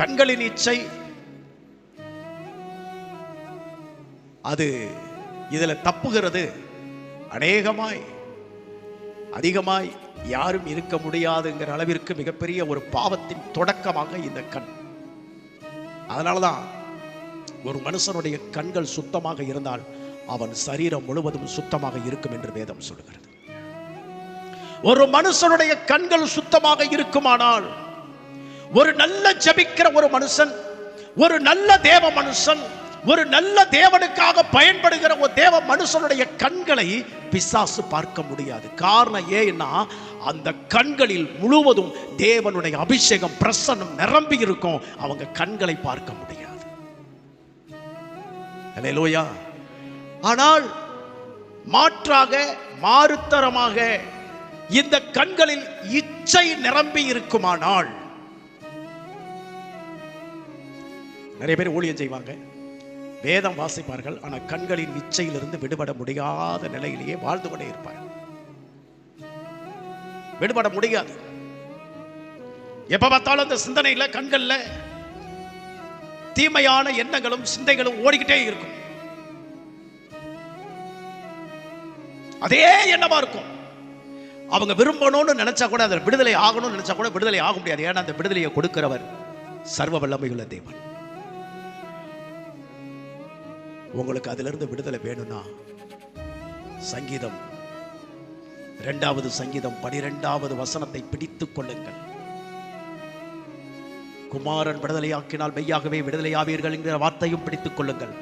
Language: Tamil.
கண்களின் இச்சை. அது இதுல தப்புகிறது. அநேகமாய் அதிகமாய் யாரும் இருக்க முடியாதுங்கிற அளவிற்கு மிகப்பெரிய ஒரு பாவத்தின் தொடக்கமாக இந்த கண். அதனாலதான் ஒரு மனுஷனுடைய கண்கள் சுத்தமாக இருந்தால் அவன் சரீரம் முழுவதும் சுத்தமாக இருக்கும் என்று வேதம் சொல்கிறது ஒரு மனுஷனுடைய கண்கள் சுத்தமாக இருக்குமானால் ஒரு நல்ல ஜபிக்கிற ஒரு மனுஷன் ஒரு நல்ல தேவ மனுஷன் ஒரு நல்ல தேவனுக்காக பயன்படுகிற ஒரு தேவ மனுஷனுடைய கண்களை பிசாசு பார்க்க முடியாது. காரணம் ஏன்னா அந்த கண்களில் முழுவதும் தேவனுடைய அபிஷேகம் பிரசன்னம் நிரம்பி இருக்கும். அவங்க கண்களை பார்க்க முடியாது. ஆனால் மாற்றாக மாறுத்தரமாக இந்த கண்களில் இச்சை நிரம்பி இருக்குமானால் நிறைய பேர் ஊழியம் செய்வாங்க. வேதம் வாசிப்பார்கள். ஆனால் கண்களின் இச்சையிலிருந்து விடுபட முடியாத நிலையிலேயே வாழ்ந்து கொண்டே இருப்பார்கள். விடுபட முடியாது. எப்ப பார்த்தாலும் அந்த சிந்தனையில கண்கள்ல தீமையான எண்ணங்களும் சிந்தைகளும் ஓடிக்கிட்டே இருக்கும். அதே எண்ணமா இருக்கும். அவங்க விரும்பணும்னு நினைச்சா கூட அதில் விடுதலை ஆகணும்னு நினைச்சா கூட விடுதலை ஆக முடியாது. ஏன்னா அந்த விடுதலையை கொடுக்கிறவர் சர்வ வல்லமையுள்ள தேவன். உங்களுக்கு அதிலிருந்து விடுதலை வேணும்னா சங்கீதம் இரண்டாவது சங்கீதம் பனிரெண்டாவது வசனத்தை பிடித்துக் கொள்ளுங்கள். குமாரன் விடுதலையாக்கினால் மெய்யாகவே விடுதலையாவீர்கள் என்கிற வார்த்தையும் பிடித்துக் கொள்ளுங்கள்.